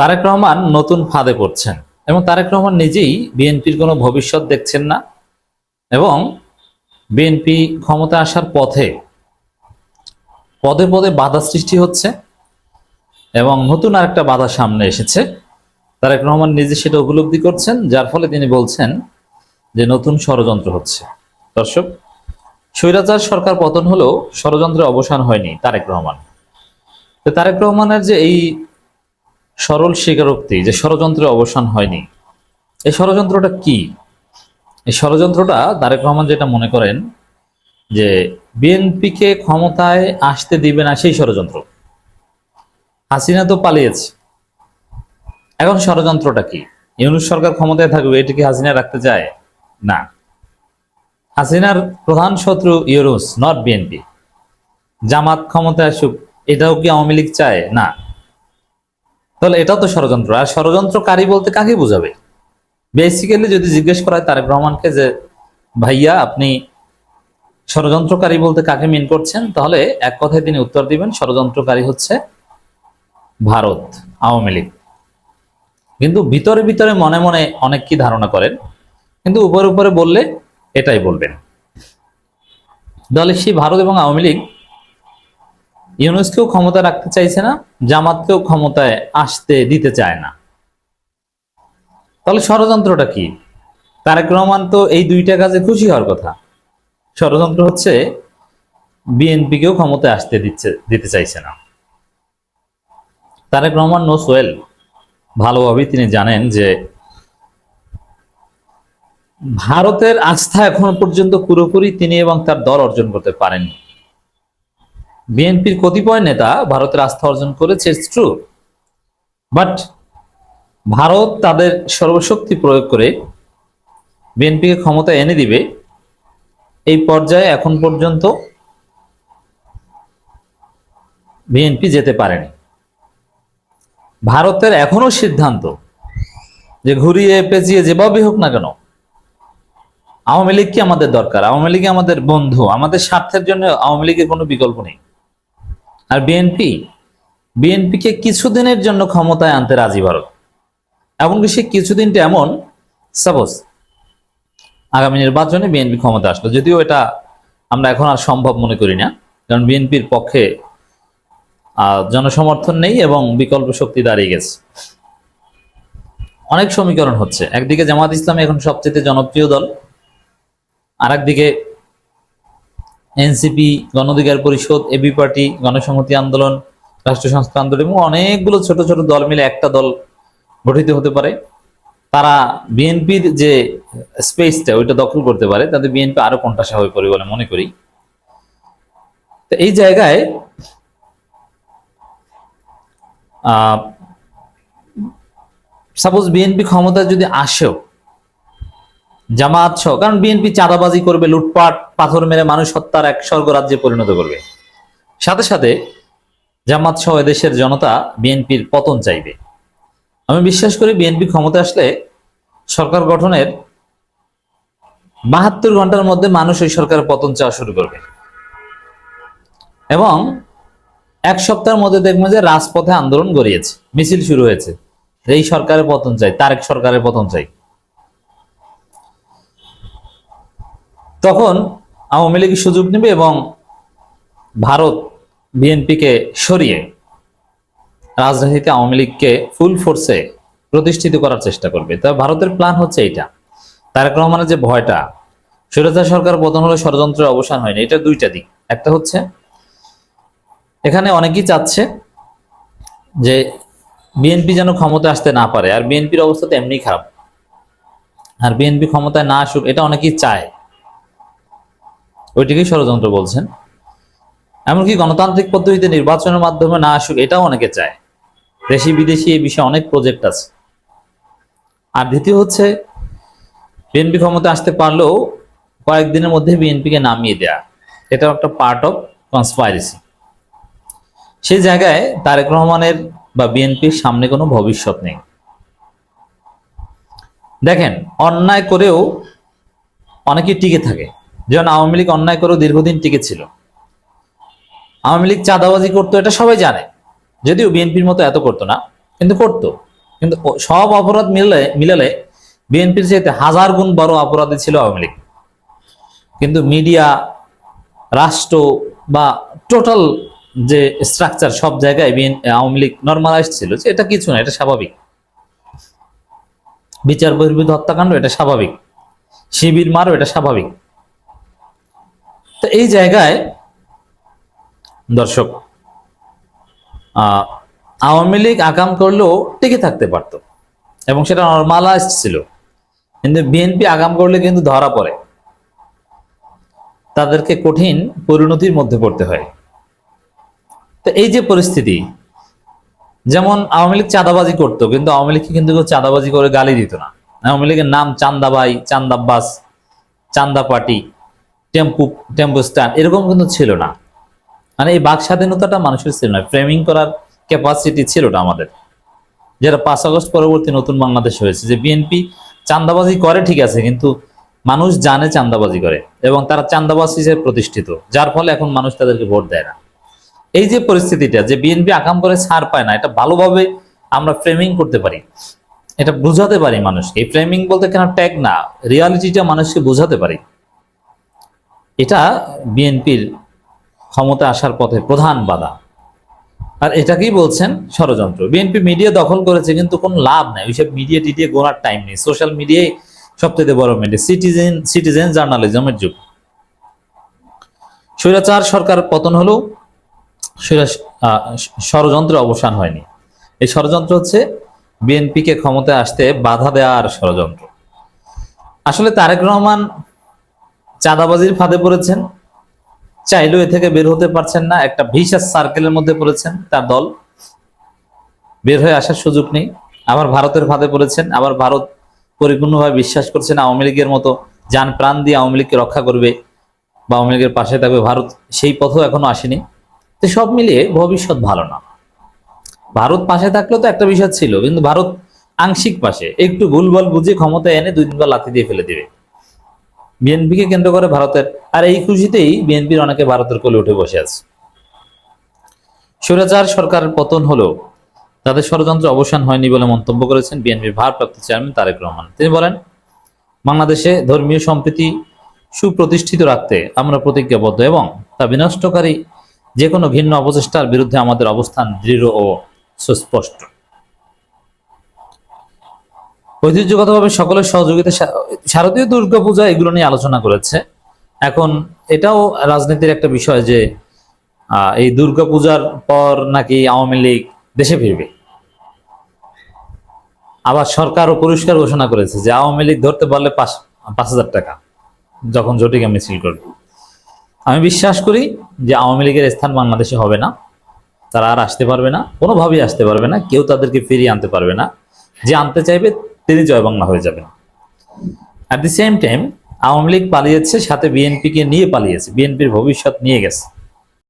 তারেক রহমান নতুন ফাঁদে পড়ছেন এবং তারেক রহমান নিজেই বিএনপির কোনো ভবিষ্যৎ দেখছেন না এবং বিএনপি ক্ষমতা আসার পথে পদে পদে বাধা সৃষ্টি হচ্ছে এবং নতুন আরেকটা বাধা সামনে এসেছে। তারেক রহমান নিজে সেটা উপলব্ধি করছেন, যার ফলে তিনি বলছেন যে নতুন ষড়যন্ত্র হচ্ছে। দর্শক, স্বৈরাচার সরকার পতন হলেও ষড়যন্ত্রের অবসান হয়নি তারেক রহমান। তারেক রহমানের যে এই সরল স্বীকারোক্তি যে ষড়যন্ত্রের অবসান হয়নি। এই ষড়যন্ত্রটা কি? এই ষড়যন্ত্রটা তারেক রহমান যেটা মনে করেন যে বিএনপিকে ক্ষমতায় আসতে দিবে না সেই ষড়যন্ত্র। হাসিনা তো পালিয়েছে। এখন ষড়যন্ত্রটা কি? ইউনুস সরকার ক্ষমতায় থাকবে এটিকে হাসিনা রাখতে চায়? না। হাসিনার প্রধান শত্রু ইউনুস, নট বিএনপি। জামাত ক্ষমতায় আসুক, এটাও কি আওয়ামী লীগ চায়? না। তাহলে এটাও তো ষড়যন্ত্র। আর ষড়যন্ত্রকারী বলতে কাকে বোঝাবে? বেসিক্যালি যদি জিজ্ঞেস করা হয় তারেক রহমানকে যে, ভাইয়া, আপনি ষড়যন্ত্রকারী বলতে কাকে মিন করছেন? তাহলে এক কথায় তিনি উত্তর দিবেন, ষড়যন্ত্রকারী হচ্ছে ভারত, আওয়ামী লীগ। কিন্তু ভিতরে ভিতরে মনে মনে অনেক কি ধারণা করেন, কিন্তু উপরে উপরে বললে এটাই বলবেন। দলে সেই ভারত এবং আওয়ামী লীগ ইউনুসকেও ক্ষমতা রাখতে চাইছে না, জামাতকেও ক্ষমতায় আসতে দিতে চায় না। তাহলে ষড়যন্ত্রটা কি? তারেক রহমান তো এই দুইটা কাজে খুশি হওয়ার কথা। ষড়যন্ত্র হচ্ছে, বিএনপিকেও ক্ষমতায় আসতে দিচ্ছে, দিতে চাইছে না। তারেক রহমান নো সোয়েল ভালোভাবেই তিনি জানেন যে ভারতের আস্থা এখনও পর্যন্ত পুরোপুরি তিনি এবং তার দল অর্জন করতে পারেননি। বিএনপির কতিপয় নেতা ভারতের আস্থা অর্জন করেছে ট্রু বাট ভারত তাদের সর্বশক্তি প্রয়োগ করে বিএনপিকে ক্ষমতা এনে দিবে এই পর্যায়ে এখন পর্যন্ত বিএনপি যেতে পারেনি। ভারতের এখনও সিদ্ধান্ত যে ঘুরিয়ে পেঁচিয়ে যেভাবে হোক না কেন, আওয়ামী লীগ কি আমাদের দরকার? আওয়ামী লীগ আমাদের বন্ধু, আমাদের স্বার্থের জন্য আওয়ামী লীগের কোনো বিকল্প নেই। আর বিএনপি বিএনপিকে কিছুদিনের জন্য ক্ষমতায় আনতে রাজি ভারত। এমনকি সে কিছুদিনটা এমন সাপোজ আগামী নির্বাচনে বিএনপি ক্ষমতা আসলো, যদিও এটা আমরা এখন আর সম্ভব মনে করি না, কারণ বিএনপির পক্ষে জনসমর্থন নেই এবং বিকল্প শক্তি দাঁড়িয়ে গেছে। অনেক সমীকরণ হচ্ছে, একদিকে জামাত ইসলামী এখন সবচেয়ে জনপ্রিয় দল আর একদিকে এনসিপি গণঅধিকার পরিষদ, এবি পার্টি, গণসংহতি আন্দোলন রাষ্ট্র সংস্থা আন্দোলন এবং অনেকগুলো ছোট ছোট দল মিলে একটা দল গঠিত হতে পারে। তারা বিএনপির যে স্পেসটা ওইটা দখল করতে পারে, তাতে বিএনপি আরও কোনটাসা হয়ে পড়ে বলে মনে করি। তো এই জায়গায় সাপোজ বিএনপি ক্ষমতা যদি আসেও জামাত সহ, কারণ বিএনপি চাঁদাবাজি করবে, লুটপাট, পাথর মেরে মানুষ হত্যার এক স্বর্গরাজ্যে পরিণত করবে। সাথে সাথে জামাত সহ এদেশের জনতা বিএনপির পতন চাইবে। আমি বিশ্বাস করি বিএনপি ক্ষমতা আসলে সরকার গঠনের বাহাত্তর ঘণ্টার মধ্যে মানুষ ওই সরকারের পতন চাওয়া শুরু করবে। এবং এক সপ্তাহের মধ্যে দেখবেন যে রাজপথে আন্দোলন গড়িয়েছে, মিছিল শুরু হয়েছে। এই সরকারের পতন চাই, তারেক সরকারের পতন চাই। তখন আওয়ামী লীগ সুযোগ নেবে এবং ভারত বিএনপিকে সরিয়ে রাজনীতিতে আওয়ামী লীগকে ফুল ফোর্সে প্রতিষ্ঠিত করার চেষ্টা করবে। তবে ভারতের প্ল্যান হচ্ছে এইটা। তারেক রহমানের যে ভয়টা স্বৈরাচার সরকার পতন হলে ষড়যন্ত্রের অবসান হয়নি। এটা দুইটা দিক। একটা হচ্ছে, এখানে অনেকেই চাচ্ছে যে বিএনপি যেন ক্ষমতা আসতে না পারে। আর বিএনপির অবস্থা তো এমনি খারাপ। আর বিএনপি ক্ষমতায় না আসুক, এটা অনেকেই চায়। ওইটিকেই ষড়যন্ত্র বলছেন। এমনকি গণতান্ত্রিক পদ্ধতিতে নির্বাচনের মাধ্যমে না আসুক, এটাও অনেকে চায়। দেশি বিদেশি এই বিষয়ে অনেক প্রজেক্ট আছে। আর দ্বিতীয় হচ্ছে বিএনপি ক্ষমতা আসতে পারলেও কয়েকদিনের মধ্যে বিএনপিকে নামিয়ে দেয়া। এটাও একটা পার্ট অফ কনসপাইরেসি সেই জায়গায় তারেক রহমানের বা বিএনপির সামনে কোনো ভবিষ্যৎ নেই। দেখেন, অন্যায় করেও অনেকে টিকে থাকে। যেমন আওয়ামী লীগ অন্যায় করেও দীর্ঘদিন টিকে ছিল। আওয়ামী লীগ চাঁদাবাজি করতো, এটা সবাই জানে। যদিও বিএনপির মতো এত করতো না, কিন্তু করতো। কিন্তু সব অপরাধ মিলে মিলালে বিএনপির চাইতে হাজার গুণ বড় অপরাধী ছিল আওয়ামী লীগ। কিন্তু মিডিয়া, রাষ্ট্র বা টোটাল যে স্ট্রাকচার সব জায়গায় আওয়ামী লীগ নর্মালাইজ ছিল যে এটা কিছু না, এটা স্বাভাবিক। বিচার বহির্ভূত হত্যাকাণ্ড, এটা স্বাভাবিক। শিবির মারও এটা স্বাভাবিক। তো এই জায়গায় দর্শক আওয়ামী লীগ আকাম করলেও টিকে থাকতে পারত এবং সেটা নর্মালাইজ ছিল। কিন্তু বিএনপি আগাম করলে কিন্তু ধরা পড়ে। তাদেরকে কঠিন পরিণতির মধ্যে পড়তে হয়। তো এই যে পরিস্থিতি, যেমন আওয়ামী লীগ চাঁদাবাজি করতো, কিন্তু আওয়ামী লীগকে কিন্তু চাঁদাবাজি করে গালি দিত না। আওয়ামী লীগের নাম চান্দাবাই, চান্দাব্বাস চান্দা পার্টি টেম্পু টেম্পু স্ট্যান্ড এরকম কিন্তু ছিল না। মানে এই বাক স্বাধীনতাটা মানুষের ছিল না। ফ্রেমিং করার ক্যাপাসিটি ছিল না আমাদের। যেটা পাঁচ আগস্ট পরবর্তী নতুন বাংলাদেশ হয়েছে। যে বিএনপি চান্দাবাজি করে, ঠিক আছে, কিন্তু মানুষ জানে চান্দাবাজি করে এবং তারা চান্দাবাজ হিসেবে প্রতিষ্ঠিত, যার ফলে এখন মানুষ তাদেরকে ভোট দেয় না। এই যে পরিস্থিতিটা, যে বিএনপি আকাম করে ছাড় পায় না, এটা ভালোভাবে আমরা ফ্রেমিং করতে পারি। এটা বুঝাতে পারি মানুষকে। এই ফ্রেমিং বলতে কেন ট্যাগ না? রিয়ালিটিটা মানুষকে বোঝাতে পারি। এটা বিএনপির ক্ষমতা আসার পথে প্রধান বাধা। আর এটাকেই বলছেন ষড়যন্ত্র। বিএনপি মিডিয়া দখল করেছে কিন্তু কোনো লাভ নাই। ওইসব মিডিয়া টিডিয়া গোনার টাইম নেই। সোশ্যাল মিডিয়ায় সবথেকে বড় মিডিয়া সিটিজেন সিটিজেন জার্নালিজমের যুগ। স্বৈরাচার সরকার পতন হলো স্বৈরা আহ, ষড়যন্ত্রের অবসান হয়নি। এই ষড়যন্ত্র হচ্ছে বিএনপিকে ক্ষমতায় আসতে বাধা দেওয়ার ষড়যন্ত্র। আসলে তারেক রহমান চাঁদাবাজির ফাঁদে পড়েছেন। চাইলেও এ থেকে বের হতে পারছেন না। একটা ভিসাস সার্কেলের মধ্যে পড়েছেন তার দল। বের হয়ে আসার সুযোগ নেই। আবার ভারতের ফাঁদে পড়েছেন। আবার ভারত পরিপূর্ণভাবে বিশ্বাস করছেন আওয়ামী লীগের মতো যান প্রাণ দিয়ে আওয়ামী লীগকে রক্ষা করবে বা আওয়ামী লীগের পাশে থাকবে। ভারত সেই পথও এখনও আসেনি। তো সব মিলিয়ে ভবিষ্যৎ ভালো না। ভারত পাশে থাকলেও তো একটা বিষয় ছিল, কিন্তু ভারত আংশিক পাশে। একটু ভুলভাল বুঝে ক্ষমতায় এনে দুই দিনবার লাথি দিয়ে ফেলে দিবে। বিএনপিকে কেন্দ্র করে ভারতের, আর এই খুশিতেই বিএনপির অনেকে ভারতের কোলে উঠে বসে আছে। স্বৈরাচার সরকারের পতন হলেও তাদের ষড়যন্ত্র অবসান হয়নি বলে মন্তব্য করেছেন বিএনপির ভারপ্রাপ্ত চেয়ারম্যান তারেক রহমান। তিনি বলেন, বাংলাদেশে ধর্মীয় সম্প্রীতি সুপ্রতিষ্ঠিত রাখতে আমরা প্রতিজ্ঞাবদ্ধ এবং তা বিনষ্টকারী যে কোনো ভিন্ন অপচেষ্টার বিরুদ্ধে আমাদের অবস্থান দৃঢ় ও সুস্পষ্ট। ঐতিহ্যগতভাবে সকলের সহযোগিতা শারদীয় দুর্গাপূজা এগুলো নিয়ে আলোচনা করেছে। এখন এটাও রাজনীতির একটা বিষয় যে এই দুর্গাপূজার পর নাকি আওয়ামী লীগ দেশে ফিরবে। আবার সরকারও পুরস্কার ঘোষণা করেছে যে, আওয়ামী লীগ ধরতে পারলে পাঁচ পাঁচ হাজার টাকা যখন জটিকা মিছিল করবে। আমি বিশ্বাস করি যে আওয়ামী লীগের স্থান বাংলাদেশে হবে না। তারা আর আসতে পারবে না, কোনোভাবেই আসতে পারবে না, কেউ তাদেরকে ফিরিয়ে আনতে পারবে না। যে আনতে চাইবে তিনি জয় বাংলা হয়ে যাবেন at the same time Awami League পালিয়েছে, সাথে বিএনপিকে নিয়ে পালিয়েছে বিএনপির ভবিষ্যৎ নিয়ে গেছে।